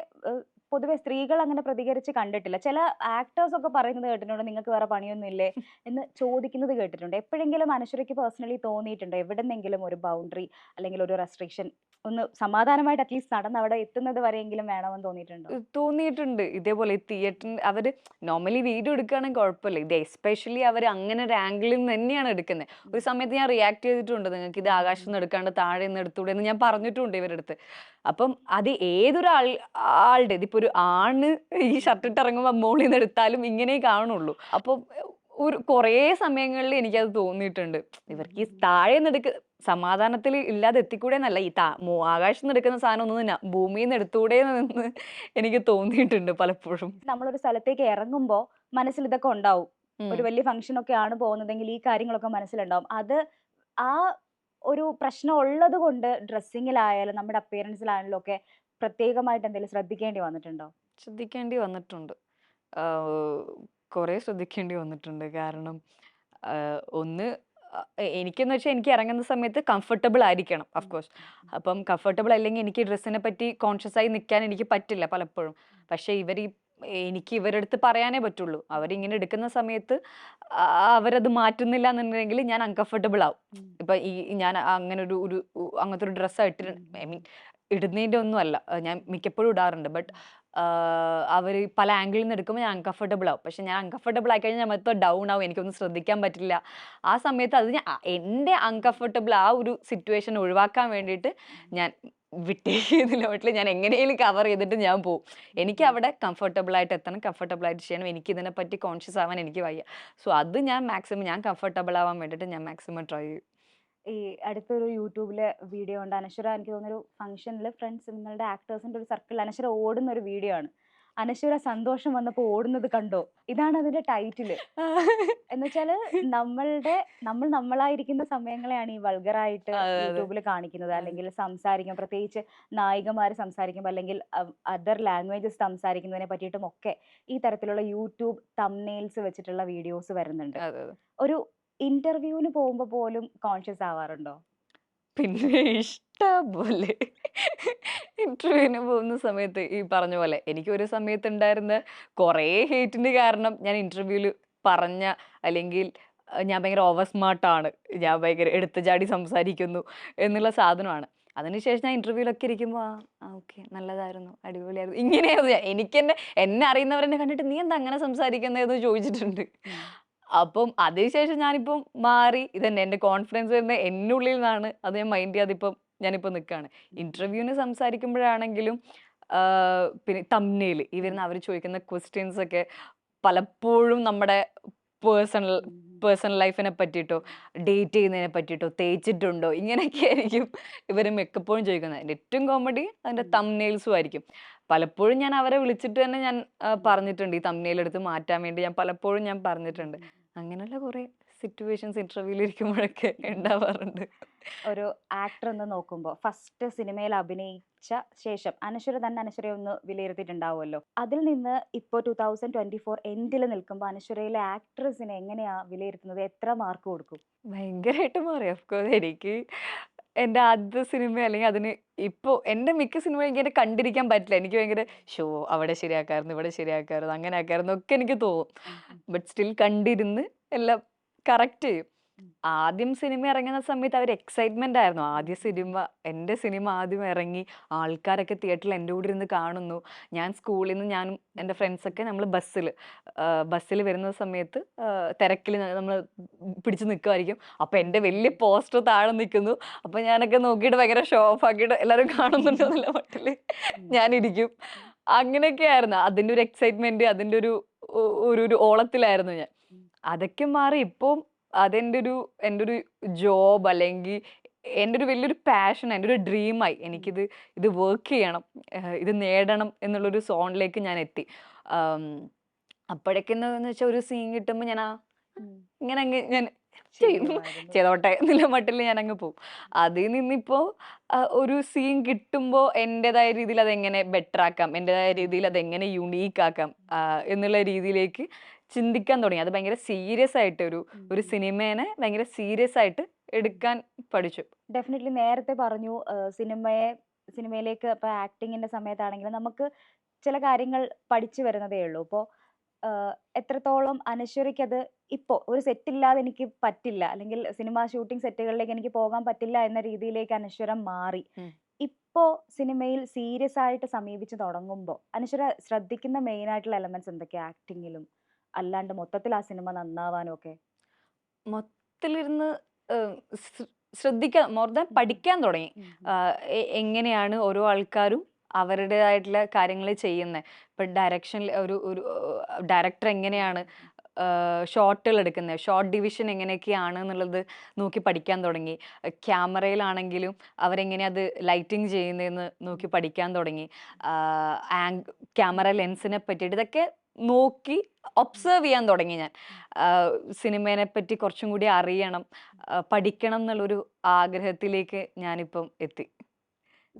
പൊതുവെ സ്ത്രീകൾ അങ്ങനെ പ്രതികരിച്ച് കണ്ടിട്ടില്ല. ചില ആക്ടേഴ്സ് ഒക്കെ പറയുന്നത് കേട്ടിട്ടുണ്ട് നിങ്ങൾക്ക് വേറെ പണിയൊന്നും ഇല്ലേ എന്ന് ചോദിക്കുന്നത് കേട്ടിട്ടുണ്ട്. എപ്പോഴെങ്കിലും അനശ്വരയ്ക്ക് പേഴ്സണലി തോന്നിയിട്ടുണ്ടോ? എവിടെന്നെങ്കിലും ഒരു ബൗണ്ടറി അല്ലെങ്കിൽ ഒരു റെസ്ട്രിക്ഷൻ ഒന്ന് സമാധാനമായിട്ട് അറ്റ്ലീസ്റ്റ് നടന്ന് അവിടെ എത്തുന്നത് വരെയെങ്കിലും വേണമെന്ന് തോന്നിയിട്ടുണ്ടോ? തോന്നിയിട്ടുണ്ട്. ഇതേപോലെ തിയേറ്ററിൽ അവർ നോർമലി വീഡിയോ എടുക്കുകയാണെങ്കിൽ കുഴപ്പമില്ല. ഇത് എസ്പെഷ്യലി അവർ അങ്ങനെ ഒരു ആംഗിളിൽ നിന്ന് തന്നെയാണ് എടുക്കുന്നത്. ഒരു സമയത്ത് ഞാൻ റിയാക്ട് ചെയ്തിട്ടുണ്ട്. നിങ്ങൾക്ക് ഇത് ആകാശം നിന്ന് എടുക്കാണ്ട് താഴെ നിന്ന് എടുത്തൂടെ എന്ന് ഞാൻ പറഞ്ഞിട്ടുണ്ട് ഇവരുടെ അടുത്ത്. അപ്പം അത് ഏതൊരാൾ ആളുടെ ഇതിപ്പോൾ ഒരു ആണ് ഈ ഷർട്ട് ഇട്ട് ഇറങ്ങുമ്പോൾ മോളിൽ നിന്ന് എടുത്താലും ഇങ്ങനെ കാണുള്ളൂ. അപ്പോൾ ഒരു കുറേ സമയങ്ങളിൽ എനിക്കത് തോന്നിയിട്ടുണ്ട്. ഇവർക്ക് ഈ താഴെ നിന്നെടുക്ക സമാധാനത്തിൽ ഇല്ലാതെ എത്തിക്കൂടെ എന്നല്ല ഈ താ മോ- ആകാശത്ത് നിന്ന് എടുക്കുന്ന സാധനം ഒന്നും തന്നെ ഭൂമിയിൽ നിന്ന് എടുത്തുകൂടെ എന്ന് എനിക്ക് തോന്നിയിട്ടുണ്ട് പലപ്പോഴും. നമ്മളൊരു സ്ഥലത്തേക്ക് ഇറങ്ങുമ്പോൾ മനസ്സിൽ ഇതൊക്കെ ഉണ്ടാവും. ഒരു വലിയ ഫംഗ്ഷൻ ഒക്കെ ആണ് പോകുന്നതെങ്കിൽ ഈ കാര്യങ്ങളൊക്കെ മനസ്സിലുണ്ടാവും. അത് ആ ഒരു പ്രശ്നം ഉള്ളത് കൊണ്ട് ഡ്രസ്സിങ്ങിലായാലും നമ്മുടെ അപ്പിയറൻസിലായാലും ഒക്കെ പ്രത്യേകമായിട്ട് എന്തെങ്കിലും ശ്രദ്ധിക്കേണ്ടി വന്നിട്ടുണ്ടോ? ശ്രദ്ധിക്കേണ്ടി വന്നിട്ടുണ്ട്. കുറേ ശ്രദ്ധിക്കേണ്ടി വന്നിട്ടുണ്ട്. കാരണം ഒന്ന് എനിക്കെന്ന് വെച്ചാൽ എനിക്ക് ഇറങ്ങുന്ന സമയത്ത് കംഫർട്ടബിൾ ആയിരിക്കണം അഫ്കോഴ്സ് അപ്പം കംഫർട്ടബിൾ അല്ലെങ്കിൽ എനിക്ക് ഡ്രസ്സിനെ പറ്റി കോൺഷ്യസ് ആയി നിൽക്കാൻ എനിക്ക് പറ്റില്ല പലപ്പോഴും. പക്ഷേ ഇവർ ഈ എനിക്ക് ഇവരെടുത്ത് പറയാനേ പറ്റുള്ളൂ. അവരിങ്ങനെ എടുക്കുന്ന സമയത്ത് അവരത് മാറ്റുന്നില്ല എന്നുണ്ടെങ്കിൽ ഞാൻ അൺകംഫർട്ടബിൾ ആവും. ഇപ്പം ഈ ഞാൻ അങ്ങനെ ഒരു ഒരു അങ്ങനത്തെ ഒരു ഡ്രസ്സ് ഐ മീൻ ഇടുന്നതിന്റെ ഒന്നും അല്ല. ഞാൻ മിക്കപ്പോഴും ഇടാറുണ്ട്. ബട്ട് അവർ പല ആംഗിളിൽ നിന്ന് എടുക്കുമ്പോൾ ഞാൻ അൺകംഫർട്ടബിൾ ആവും. പക്ഷെ ഞാൻ അൺകംഫർട്ടബിൾ ആയി കഴിഞ്ഞാൽ ഞാൻ മൊത്തം ഡൗൺ ആവും. എനിക്കൊന്നും ശ്രദ്ധിക്കാൻ പറ്റില്ല. ആ സമയത്ത് അത് ഞാൻ എന്റെ അൺകംഫർട്ടബിൾ ആ ഒരു സിറ്റുവേഷൻ ഒഴിവാക്കാൻ വേണ്ടിയിട്ട് ഞാൻ വിട്ടേക്കുന്നില്ല ഞാൻ എങ്ങനെയും കവർ ചെയ്തിട്ട് ഞാൻ പോകും എനിക്ക് അവിടെ കംഫർട്ടബിൾ ആയിട്ട് എത്തണം. കംഫർട്ടബിൾ ആയിട്ട് ചെയ്യണം. എനിക്ക് ഇതിനെപ്പറ്റി കോൺഷ്യസ് ആവാൻ എനിക്ക് വയ്യ. സോ അത് ഞാൻ മാക്സിമം ഞാൻ കംഫർട്ടബിൾ ആവാൻ വേണ്ടിയിട്ട് ഞാൻ മാക്സിമം ട്രൈ ചെയ്യും ഈ അടുത്തൊരു യൂട്യൂബിലെ വീഡിയോ ഉണ്ട്. അനശ്വര എനിക്ക് തോന്നുന്നൊരു ഫംഗ്ഷനിൽ ഫ്രണ്ട്സ് നിങ്ങളുടെ ആക്ടേഴ്സിന്റെ ഒരു സർക്കിൾ അനശ്വര ഓടുന്ന ഒരു വീഡിയോ ആണ്. അനശ്വര സന്തോഷം വന്നപ്പോൾ ഓടുന്നത് കണ്ടോ? ഇതാണ് അതിന്റെ ടൈറ്റിൽ എന്നുവെച്ചാൽ നമ്മളുടെ നമ്മൾ നമ്മളായിരിക്കുന്ന സമയങ്ങളെയാണ് ഈ വൾഗറായിട്ട്. യൂട്യൂബിൽ കാണിക്കുന്നത്. അല്ലെങ്കിൽ സംസാരിക്കും പ്രത്യേകിച്ച് നായികമാർ സംസാരിക്കുമ്പോൾ അല്ലെങ്കിൽ അതർ ലാംഗ്വേജസ് സംസാരിക്കുന്നതിനെ പറ്റിയിട്ടും ഒക്കെ ഈ തരത്തിലുള്ള യൂട്യൂബ് തംനെയിൽസ് വെച്ചിട്ടുള്ള വീഡിയോസ് വരുന്നുണ്ട്. ഒരു ഇന്റർവ്യൂവിന് പോകുമ്പോൾ പോലും കോൺഷ്യസ് ആവാറുണ്ടോ? പിന്നെ ഇഷ്ടപോലെ. ഇന്റർവ്യൂവിന് പോകുന്ന സമയത്ത് ഈ പറഞ്ഞ പോലെ എനിക്ക് ഒരു സമയത്ത് ഉണ്ടായിരുന്ന കുറേ ഹേറ്റിന് കാരണം ഞാൻ ഇന്റർവ്യൂവിൽ പറഞ്ഞ അല്ലെങ്കിൽ ഞാൻ ഭയങ്കര ഓവർ സ്മാർട്ടാണ് ഞാൻ ഭയങ്കര എടുത്തു ചാടി സംസാരിക്കുന്നു എന്നുള്ള സാധനമാണ്. അതിനുശേഷം ഞാൻ ഇന്റർവ്യൂലൊക്കെ ഇരിക്കുമ്പോൾ ആ ഓക്കെ നല്ലതായിരുന്നു. അടിപൊളിയായിരുന്നു. ഇങ്ങനെയായിരുന്നു എനിക്കെന്നെ എനിക്ക് എന്നെ എന്നെ അറിയുന്നവരെന്നെ കണ്ടിട്ട് നീ എന്താ അങ്ങനെ സംസാരിക്കുന്നതെന്ന് ചോദിച്ചിട്ടുണ്ട്. അപ്പം അതിനുശേഷം ഞാനിപ്പം മാറി ഇതന്നെ എന്റെ കോൺഫിഡൻസ് വരുന്നത് എന്നുള്ളിൽ നിന്നാണ് അത് ഞാൻ മൈൻഡ് ചെയ്യാതിപ്പം ഞാനിപ്പോൾ നിൽക്കുകയാണ് ഇന്റർവ്യൂവിന് സംസാരിക്കുമ്പോഴാണെങ്കിലും പിന്നെ തമ്മിൽ ഈ വരുന്ന അവർ ചോദിക്കുന്ന ക്വസ്റ്റ്യൻസ് ഒക്കെ പലപ്പോഴും നമ്മുടെ പേഴ്സണൽ പേഴ്സണൽ ലൈഫിനെ പറ്റിയിട്ടോ ഡേറ്റ് ചെയ്യുന്നതിനെ പറ്റിയിട്ടോ തേച്ചിട്ടുണ്ടോ ഇങ്ങനെയൊക്കെ ആയിരിക്കും ഇവർ മിക്കപ്പോഴും ചോദിക്കുന്നത്. അതിന്റെ ഏറ്റവും കോമഡി അതിന്റെ ഉം. ആയിരിക്കും. പലപ്പോഴും ഞാൻ അവരെ വിളിച്ചിട്ട് തന്നെ ഞാൻ പറഞ്ഞിട്ടുണ്ട്. ഈ തംനെയിൽ എടുത്ത് മാറ്റാൻ വേണ്ടി ഞാൻ പലപ്പോഴും ഞാൻ പറഞ്ഞിട്ടുണ്ട്. അങ്ങനെയുള്ള കുറെ സിറ്റുവേഷൻസ് ഇന്റർവ്യൂവിൽ ഇരിക്കുമ്പോഴൊക്കെ ഉണ്ടാവാറുണ്ട്. ഒരു ആക്ടർ എന്ന് നോക്കുമ്പോൾ ഫസ്റ്റ് സിനിമയിൽ അഭിനയിച്ച ശേഷം അനശ്വര തന്നെ അനശ്വരയെ ഒന്ന് വിലയിരുത്തിയിട്ടുണ്ടാവുമല്ലോ. അതിൽ നിന്ന് ഇപ്പോൾ ടൂ തൗസൻഡ് ട്വന്റി ഫോർ എൻഡിൽ നിൽക്കുമ്പോൾ അനശ്വരയിലെ ആക്ട്രസിനെ എങ്ങനെയാ വിലയിരുത്തുന്നത്? എത്ര മാർക്ക് കൊടുക്കും? ഭയങ്കരമായിട്ട് മാറി. ഓഫ്കോഴ്സ് എനിക്ക് എന്റെ ആദ്യത്തെ സിനിമ അല്ലെങ്കിൽ അതിന് ഇപ്പോൾ എന്റെ മിക്ക സിനിമ എനിക്ക് കണ്ടിരിക്കാൻ പറ്റില്ല. എനിക്ക് ഭയങ്കര ഷോ അവിടെ ശരിയാക്കായിരുന്നു ഇവിടെ ശരിയാക്കായിരുന്നു അങ്ങനെ ആക്കായിരുന്നു ഒക്കെ എനിക്ക് തോന്നും. ബട്ട് സ്റ്റിൽ കണ്ടിരുന്ന് എല്ലാം കറക്റ്റ് ചെയ്യും. ആദ്യം സിനിമ ഇറങ്ങുന്ന സമയത്ത് അവർ എക്സൈറ്റ്മെന്റ് ആയിരുന്നു. ആദ്യ സിനിമ എന്റെ സിനിമ ആദ്യം ഇറങ്ങി ആൾക്കാരൊക്കെ തിയേറ്ററിൽ എന്റെ കൂടെ ഇരുന്ന് കാണുന്നു. ഞാൻ സ്കൂളിൽ നിന്ന് ഞാനും എന്റെ ഫ്രണ്ട്സൊക്കെ നമ്മൾ ബസ്സിൽ ബസ്സിൽ വരുന്ന സമയത്ത് തിരക്കിൽ നമ്മൾ പിടിച്ച് നിൽക്കുമായിരിക്കും അപ്പോൾ എന്റെ വലിയ പോസ്റ്റർ താഴെ നിൽക്കുന്നു. അപ്പോൾ ഞാനൊക്കെ നോക്കിയിട്ട് ഭയങ്കര ഷോ ഓഫ് ആക്കിയിട്ട് എല്ലാവരും കാണുന്നുണ്ടോ എന്നുള്ള മട്ടിൽ ഞാനിരിക്കും. അങ്ങനെയൊക്കെ ആയിരുന്നു. അതിന്റെ ഒരു എക്സൈറ്റ്മെന്റ് അതിന്റെ ഒരു ഒരു ഒരു ഓളത്തിലായിരുന്നു ഞാൻ. അതൊക്കെ മാറി ഇപ്പം അതെന്റെ ഒരു എന്റെ ഒരു ജോബ് അല്ലെങ്കിൽ എന്റെ ഒരു വലിയൊരു പാഷൻ എന്റെ ഒരു ഡ്രീമായി എനിക്കിത് ഇത് വർക്ക് ചെയ്യണം ഇത് നേടണം എന്നുള്ളൊരു സോണിലേക്ക് ഞാൻ എത്തി അപ്പോഴേക്കെന്ന് വെച്ചാൽ ഒരു സീൻ കിട്ടുമ്പോൾ ഞാൻ ആ ഇങ്ങനെ അങ്ങ് ഞാൻ ചെയ്യും. ചെയ്തോട്ടെ എന്നുള്ള മട്ടിൽ ഞാൻ അങ്ങ് പോവും. അതിൽ നിന്നിപ്പോൾ ഒരു സീൻ കിട്ടുമ്പോൾ എന്റെതായ രീതിയിൽ അതെങ്ങനെ ബെറ്റർ ആക്കാം എന്റെതായ രീതിയിൽ അതെങ്ങനെ യുണീക്ക് ആക്കാം എന്നുള്ള രീതിയിലേക്ക് ചിന്തിക്കാൻ തുടങ്ങി. അത് ഭയങ്കര സീരിയസ് ആയിട്ട് ഒരു ഒരു. സിനിമേനെ ഭയങ്കര സീരിയസ് ആയിട്ട് എടുക്കാൻ പഠിച്ചു. ഡെഫിനറ്റ്ലി നേരത്തെ പറഞ്ഞു സിനിമയെ സിനിമയിലേക്ക് ഇപ്പൊ ആക്ടിങ്ങിന്റെ സമയത്താണെങ്കിലും നമുക്ക് ചില കാര്യങ്ങൾ പഠിച്ചു വരുന്നതേ ഉള്ളൂ. ഇപ്പോ എത്രത്തോളം അനശ്വരയ്ക്ക് അത് ഇപ്പോൾ ഒരു സെറ്റില്ലാതെ എനിക്ക് പറ്റില്ല. അല്ലെങ്കിൽ സിനിമ ഷൂട്ടിംഗ് സെറ്റുകളിലേക്ക് എനിക്ക് പോകാൻ പറ്റില്ല എന്ന രീതിയിലേക്ക് അനശ്വര മാറി. ഇപ്പോ സിനിമയിൽ സീരിയസ് ആയിട്ട് സമീപിച്ചു തുടങ്ങുമ്പോൾ അനശ്വര ശ്രദ്ധിക്കുന്ന മെയിൻ ആയിട്ടുള്ള എലമെന്റ്സ് എന്തൊക്കെയാ? ആക്ടിങ്ങിലും അല്ലാണ്ട് മൊത്തത്തിൽ ആ സിനിമ നന്നാവാനും ഒക്കെ? മൊത്തത്തിലിരുന്ന് ശ്രദ്ധിക്കാൻ മോർ ദാൻ പഠിക്കാൻ തുടങ്ങി. എങ്ങനെയാണ് ഓരോ ആൾക്കാരും അവരുടേതായിട്ടുള്ള കാര്യങ്ങൾ ചെയ്യുന്നത് ഇപ്പം ഡയറക്ഷനിൽ ഒരു ഒരു ഡയറക്ടർ എങ്ങനെയാണ് ഷോട്ടുകൾ എടുക്കുന്നത് ഷോർട്ട് ഡിവിഷൻ എങ്ങനെയൊക്കെയാണ് എന്നുള്ളത് നോക്കി പഠിക്കാൻ തുടങ്ങി. ക്യാമറയിലാണെങ്കിലും അവരെങ്ങനെ അത് ലൈറ്റിംഗ് ചെയ്യുന്നതെന്ന് നോക്കി പഠിക്കാൻ തുടങ്ങി. ആങ് ക്യാമറ ലെൻസിനെ പറ്റിയിട്ട് ഇതൊക്കെ നോക്കി ഒബ്സർവ് ചെയ്യാൻ തുടങ്ങി ഞാൻ. സിനിമേനെ പറ്റി കുറച്ചും കൂടി അറിയണം പഠിക്കണം എന്നുള്ളൊരു ആഗ്രഹത്തിലേക്ക് ഞാനിപ്പം എത്തി.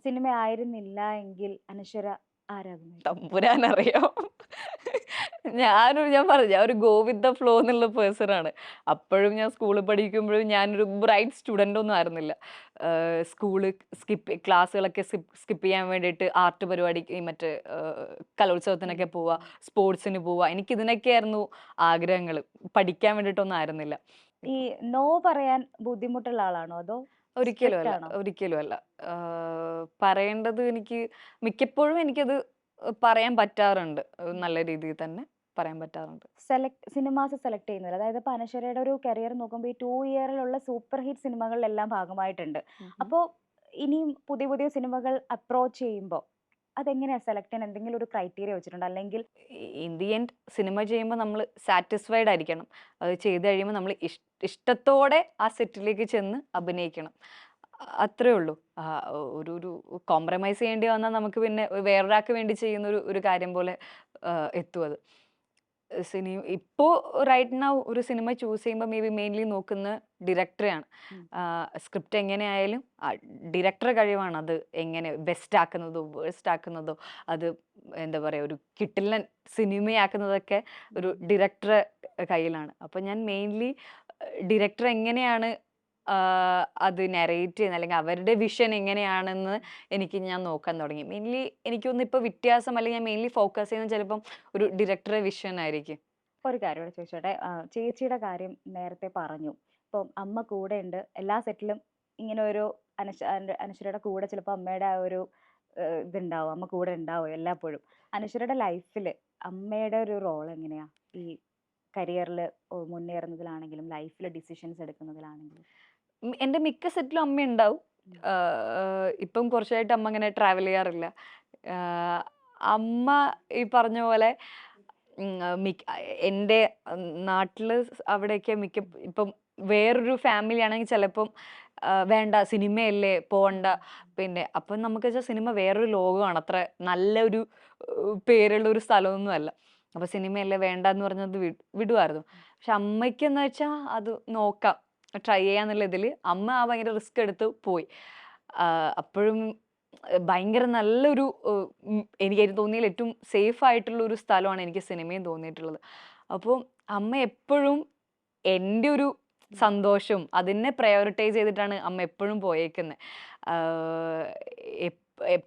സിനിമ ആയിരുന്നില്ല എങ്കിൽ അനശ്വര ആരാകും തമ്പുരാൻ അറിയാം ഞാനൊരു ഞാൻ പറഞ്ഞു ഞാൻ ഒരു ഗോ വിത്ത് ദ ഫ്ലോ എന്നുള്ള പേഴ്സൺ ആണ്. അപ്പോഴും ഞാൻ സ്കൂളിൽ പഠിക്കുമ്പോഴും ഞാനൊരു ബ്രൈറ്റ് സ്റ്റുഡന്റ് ഒന്നും ആയിരുന്നില്ല. സ്കൂൾ സ്കിപ്പ് ക്ലാസ്സുകളൊക്കെ സ്കിപ്പ് സ്കിപ്പ് ചെയ്യാൻ വേണ്ടിയിട്ട് ആർട്ട് പരിപാടിക്ക് മറ്റേ കലോത്സവത്തിനൊക്കെ പോവുക സ്പോർട്സിന് പോവുക എനിക്കിതിനൊക്കെയായിരുന്നു ആഗ്രഹങ്ങൾ. പഠിക്കാൻ വേണ്ടിയിട്ടൊന്നും ആയിരുന്നില്ല. ഈ നോ പറയാൻ ബുദ്ധിമുട്ടുള്ള ആളാണോ അതോ ഒരിക്കലും അല്ല? ഒരിക്കലും അല്ല. പറയേണ്ടത് എനിക്ക് മിക്കപ്പോഴും എനിക്കത് പറയാൻ പറ്റാറുണ്ട്. നല്ല രീതിയിൽ തന്നെ പറയാൻ പറ്റാറുണ്ട്. സെലക്ട് സിനിമാസ് സെലക്ട് ചെയ്യുന്നത് അതായത് ഇപ്പൊ അനശ്വരയുടെ ഒരു കരിയർ നോക്കുമ്പോൾ ഈ ടു ഇയറിലുള്ള സൂപ്പർ ഹിറ്റ് സിനിമകളിലെല്ലാം ഭാഗമായിട്ടുണ്ട്. അപ്പോൾ ഇനിയും പുതിയ പുതിയ സിനിമകൾ അപ്രോച്ച് ചെയ്യുമ്പോൾ അതെങ്ങനെയാണ് സെലക്ട് ചെയ്യാൻ എന്തെങ്കിലും ഒരു ക്രൈറ്റീരിയ വെച്ചിട്ടുണ്ട്? അല്ലെങ്കിൽ ഇൻ ദി എൻഡ് സിനിമ ചെയ്യുമ്പോൾ നമ്മൾ സാറ്റിസ്ഫൈഡ് ആയിരിക്കണം. അത് ചെയ്ത് കഴിയുമ്പോൾ നമ്മൾ ഇഷ്ടത്തോടെ ആ സെറ്റിലേക്ക് ചെന്ന് അഭിനയിക്കണം. അത്രേ ഉള്ളൂ. ആ, ഒരു ഒരു കോംപ്രമൈസ് ചെയ്യേണ്ടി വന്നാൽ നമുക്ക് പിന്നെ വേറൊരാൾക്ക് വേണ്ടി ചെയ്യുന്ന ഒരു ഒരു കാര്യം പോലെ ആ, എത്തും അത്. സിനിമ ഇപ്പോൾ റൈറ്റ് നൗ ഒരു സിനിമ ചൂസ് ചെയ്യുമ്പോൾ മേ ബി മെയിൻലി നോക്കുന്ന ഡിറക്ടറെയാണ് ഉം. സ്ക്രിപ്റ്റ് എങ്ങനെയായാലും ഡയറക്ടറെ കഴിവാണ് അത് എങ്ങനെ ബെസ്റ്റ് ആക്കുന്നതോ വേഴ്സ്റ്റ് ആക്കുന്നതോ അത് എന്താ പറയുക ഒരു കിട്ടില്ല സിനിമയാക്കുന്നതൊക്കെ ഒരു ഡിറക്ടറെ കയ്യിലാണ്. അപ്പോൾ ഞാൻ മെയിൻലി ഡിറക്ടർ എങ്ങനെയാണ് അത് നെറേറ്റ് ചെയ്യുന്ന അല്ലെങ്കിൽ അവരുടെ വിഷൻ എങ്ങനെയാണെന്ന് എനിക്ക് ഞാൻ നോക്കാൻ തുടങ്ങി. മെയിൻലി എനിക്കൊന്നും ഇപ്പോൾ വ്യത്യാസം അല്ലെങ്കിൽ ഞാൻ മെയിൻലി ഫോക്കസ് ചെയ്യുന്നത് ചിലപ്പം ഒരു ഡയറക്ടറെ വിഷൻ ആയിരിക്കും. ഒരു കാര്യം കൂടെ ചോദിച്ചോട്ടെ. ചേച്ചിയുടെ കാര്യം നേരത്തെ പറഞ്ഞു. ഇപ്പം അമ്മ കൂടെ ഉണ്ട്. എല്ലാ സെറ്റിലും ഇങ്ങനെ ഒരു അനശ അനശ്വരയുടെ കൂടെ ചിലപ്പോൾ അമ്മയുടെ ആ ഒരു ഇതുണ്ടാവും. അമ്മ കൂടെ ഉണ്ടാവും എല്ലാപ്പോഴും അനശ്വരയുടെ ലൈഫിൽ അമ്മയുടെ ഒരു റോൾ എങ്ങനെയാ? ഈ കരിയറിൽ മുന്നേറുന്നതിലാണെങ്കിലും ലൈഫിൽ ഡിസിഷൻസ് എടുക്കുന്നതിലാണെങ്കിലും? എന്റെ മിക്ക സെറ്റിലും അമ്മ ഉണ്ടാവും ഇപ്പം കുറച്ചായിട്ട് അമ്മ അങ്ങനെ ട്രാവൽ ചെയ്യാറില്ല. അമ്മ ഈ പറഞ്ഞ പോലെ മിക്ക എന്റെ നാട്ടിൽ അവിടെയൊക്കെ മിക്ക ഇപ്പം വേറൊരു ഫാമിലി ആണെങ്കിൽ ചിലപ്പം വേണ്ട സിനിമയല്ലേ പോകണ്ട പിന്നെ അപ്പം നമുക്ക് വെച്ചാൽ സിനിമ വേറൊരു ലോകമാണ്. അത്ര നല്ലൊരു പേരുള്ള ഒരു സ്ഥലമൊന്നും അപ്പോൾ അപ്പം സിനിമയല്ലേ വേണ്ട എന്ന് പറഞ്ഞത് വിട് വിടുമായിരുന്നു പക്ഷെ അമ്മയ്ക്കെന്ന് വെച്ചാൽ അത് നോക്കാം. ട്രൈ ചെയ്യാന്നുള്ള ഇതിൽ അമ്മ ആ ഭയങ്കര റിസ്ക് എടുത്ത് പോയി. അപ്പോഴും ഭയങ്കര നല്ലൊരു എനിക്കായിട്ട് തോന്നിയാൽ ഏറ്റവും സേഫ് ആയിട്ടുള്ള ഒരു സ്ഥലമാണ് എനിക്ക് സിനിമയും തോന്നിയിട്ടുള്ളത്. അപ്പോൾ അമ്മ എപ്പോഴും എന്റെ ഒരു സന്തോഷവും അതിനെ പ്രയോറിറ്റൈസ് ചെയ്തിട്ടാണ് അമ്മ എപ്പോഴും പോയേക്കുന്നത്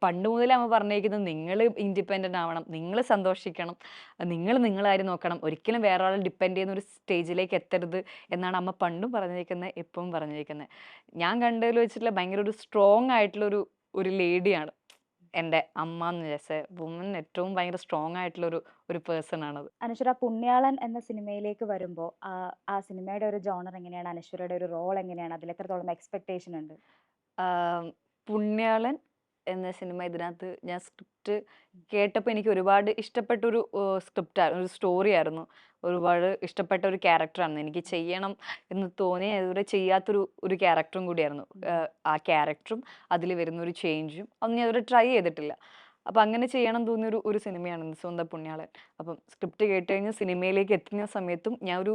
പണ്ട് മുതലേ അമ്മ പറഞ്ഞിരിക്കുന്നത് നിങ്ങൾ ഇൻഡിപെൻഡന്റ് ആവണം നിങ്ങൾ സന്തോഷിക്കണം നിങ്ങൾ നിങ്ങളാരും നോക്കണം ഒരിക്കലും വേറെ ആളെ ഡിപ്പെൻഡ് ചെയ്യുന്ന ഒരു സ്റ്റേജിലേക്ക് എത്തരുത് എന്നാണ് അമ്മ പണ്ടും പറഞ്ഞിരിക്കുന്നത് എപ്പോഴും പറഞ്ഞിരിക്കുന്നത് ഞാൻ കണ്ടതിൽ വെച്ചിട്ടുള്ള ഭയങ്കര ഒരു സ്ട്രോങ് ആയിട്ടുള്ളൊരു ഒരു ലേഡിയാണ് എന്റെ അമ്മ എന്ന് വിചാരിച്ച വുമൻ ഏറ്റവും ഭയങ്കര സ്ട്രോങ് ആയിട്ടുള്ള ഒരു ഒരു പേഴ്സൺ ആണത്. അനശ്വര പുണ്യാളൻ എന്ന സിനിമയിലേക്ക് വരുമ്പോൾ ആ സിനിമയുടെ ഒരു ജോണർ എങ്ങനെയാണ്? അനശ്വരയുടെ ഒരു റോൾ എങ്ങനെയാണ്? അതിൽ എത്രത്തോളം എക്സ്പെക്ടേഷൻ ഉണ്ട്? പുണ്യാളൻ എന്ന സിനിമ ഇതിനകത്ത് ഞാൻ സ്ക്രിപ്റ്റ് കേട്ടപ്പോൾ എനിക്ക് ഒരുപാട് ഇഷ്ടപ്പെട്ട ഒരു സ്ക്രിപ്റ്റ് ഒരു സ്റ്റോറി ആയിരുന്നു. ഒരുപാട് ഇഷ്ടപ്പെട്ട ഒരു ക്യാരക്ടറാണ് എനിക്ക് ചെയ്യണം എന്ന് തോന്നി ഇതുവരെ ചെയ്യാത്തൊരു ഒരു ക്യാരക്ടറും കൂടിയായിരുന്നു. ആ ക്യാരക്ടറും അതിൽ വരുന്ന ഒരു ചേഞ്ചും അന്ന് ഞാൻ ഇതുവരെ ട്രൈ ചെയ്തിട്ടില്ല. അപ്പം അങ്ങനെ ചെയ്യണം തോന്നിയ ഒരു ഒരു സിനിമയാണ് സ്വന്ത പുണ്യാളൻ. അപ്പം സ്ക്രിപ്റ്റ് കേട്ട് കഴിഞ്ഞ് സിനിമയിലേക്ക് എത്തുന്ന സമയത്തും ഞാൻ ഒരു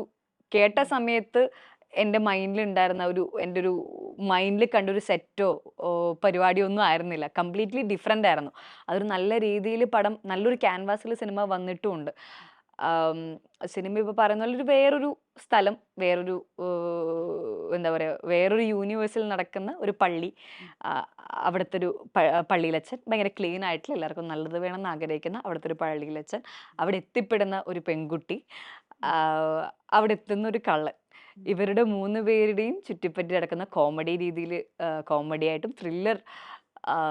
കേട്ട സമയത്ത് എന്റെ മൈൻഡിൽ ഉണ്ടായിരുന്ന ഒരു എന്റെ ഒരു മൈൻഡിൽ കണ്ടൊരു സെറ്റോ പരിപാടിയോ ഒന്നും ആയിരുന്നില്ല. കംപ്ലീറ്റ്ലി ഡിഫറെന്റ് ആയിരുന്നു. അതൊരു നല്ല രീതിയിൽ പടം നല്ലൊരു ക്യാൻവാസിൽ സിനിമ വന്നിട്ടുമുണ്ട്. സിനിമ ഇപ്പോൾ പറയുന്ന പോലെ ഒരു വേറൊരു സ്ഥലം വേറൊരു എന്താ പറയുക വേറൊരു യൂണിവേഴ്സിൽ നടക്കുന്ന ഒരു പള്ളി. അവിടുത്തെ ഒരു പള്ളിയിലച്ചൻ ഭയങ്കര ക്ലീൻ ആയിട്ടുള്ള എല്ലാവർക്കും നല്ലത് വേണമെന്ന് ആഗ്രഹിക്കുന്ന അവിടുത്തെ ഒരു പള്ളിയിലച്ചൻ അവിടെ എത്തിപ്പെടുന്ന ഒരു പെൺകുട്ടി അവിടെ എത്തുന്ന ഒരു കള്ളൻ. ഇവരുടെ മൂന്ന് പേരുടെയും ചുറ്റിപ്പറ്റി നടക്കുന്ന കോമഡി രീതിയിൽ കോമഡി ആയിട്ടും ത്രില്ലർ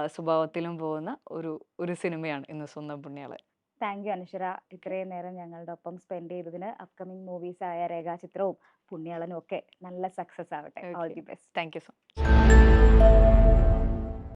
സ്വഭാവത്തിലും പോകുന്ന ഒരു ഒരു സിനിമയാണ് ഇന്ന് സ്വന്തം പുണ്യാളൻ താങ്ക് യു അനുശ്വര ഇത്രയും നേരം ഞങ്ങളുടെ ഒപ്പം സ്പെൻഡ് ചെയ്തതിന് അപ്കമിങ് മൂവീസ് ആയ രേഖാചിത്രവും പുണ്യാളനും ഒക്കെ നല്ല സക്സസ് ആവട്ടെ. All the best thank you so